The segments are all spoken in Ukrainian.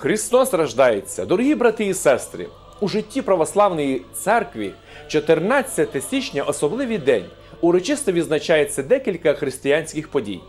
Христос рождається, дорогі брати і сестри. У житті православної церкви 14 січня особливий день. Урочисто відзначається декілька християнських подій: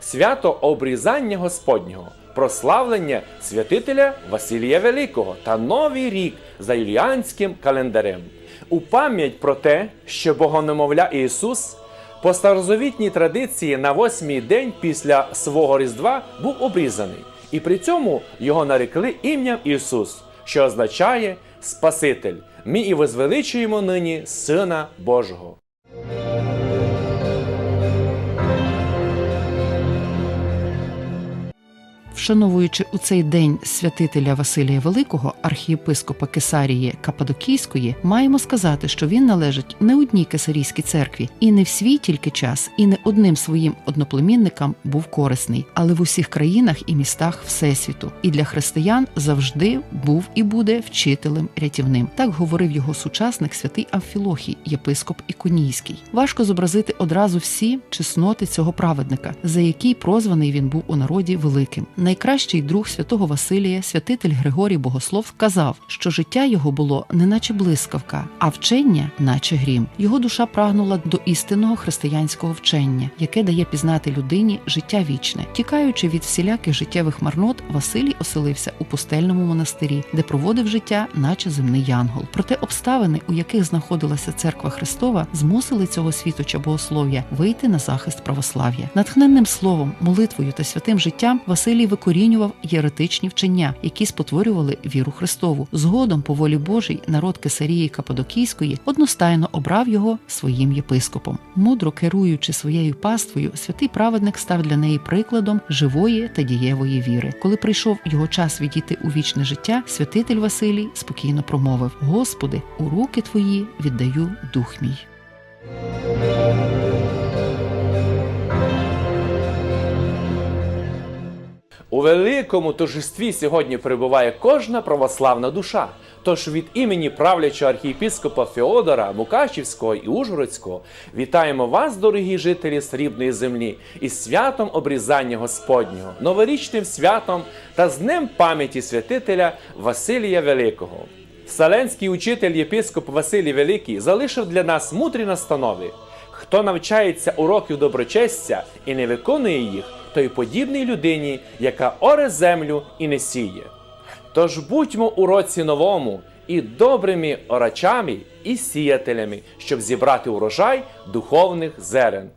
свято обрізання Господнього, прославлення святителя Василія Великого та Новий рік за юліанським календарем. У пам'ять про те, що Богонемовля Ісус по старозавітній традиції на восьмий день після свого Різдва був обрізаний, і при цьому його нарекли ім'ям Ісус, що означає Спаситель. Ми і возвеличуємо нині Сина Божого. Вшановуючи у цей день святителя Василія Великого, архієпископа Кесарії Кападокійської, маємо сказати, що він належить не одній кесарійській церкві, і не в свій тільки час, і не одним своїм одноплемінникам був корисний, але в усіх країнах і містах Всесвіту. І для християн завжди був і буде вчителем рятівним. Так говорив його сучасник святий Амфілохій, єпископ Іконійський. Важко зобразити одразу всі чесноти цього праведника, за який прозваний він був у народі великим. Найкращий друг святого Василія, святитель Григорій Богослов, казав, що життя його було не наче блискавка, а вчення, наче грім. Його душа прагнула до істинного християнського вчення, яке дає пізнати людині життя вічне. Тікаючи від всіляких життєвих марнот, Василій оселився у пустельному монастирі, де проводив життя, наче земний янгол. Проте обставини, у яких знаходилася церква Христова, змусили цього світоча богослов'я вийти на захист православ'я. Натхненним словом, молитвою та святим життям Василій викорінював єретичні вчення, які спотворювали віру Христову. Згодом, по волі Божій, народ Кесарії Кападокійської одностайно обрав його своїм єпископом. Мудро керуючи своєю паствою, святий праведник став для неї прикладом живої та дієвої віри. Коли прийшов його час відійти у вічне життя, святитель Василій спокійно промовив: Господи, у руки твої віддаю дух мій. У великому торжестві сьогодні перебуває кожна православна душа. Тож від імені правлячого архієпископа Феодора Мукачівського і Ужгородського вітаємо вас, дорогі жителі срібної землі, із святом обрізання Господнього, новорічним святом та з Днем пам'яті святителя Василія Великого. Вселенський учитель єпископ Василій Великий залишив для нас мудрі настанови. Хто навчається уроків доброчестя і не виконує їх, той подібний людині, яка оре землю і не сіє. Тож будьмо у році новому і добрими орачами і сіятелями, щоб зібрати урожай духовних зерен.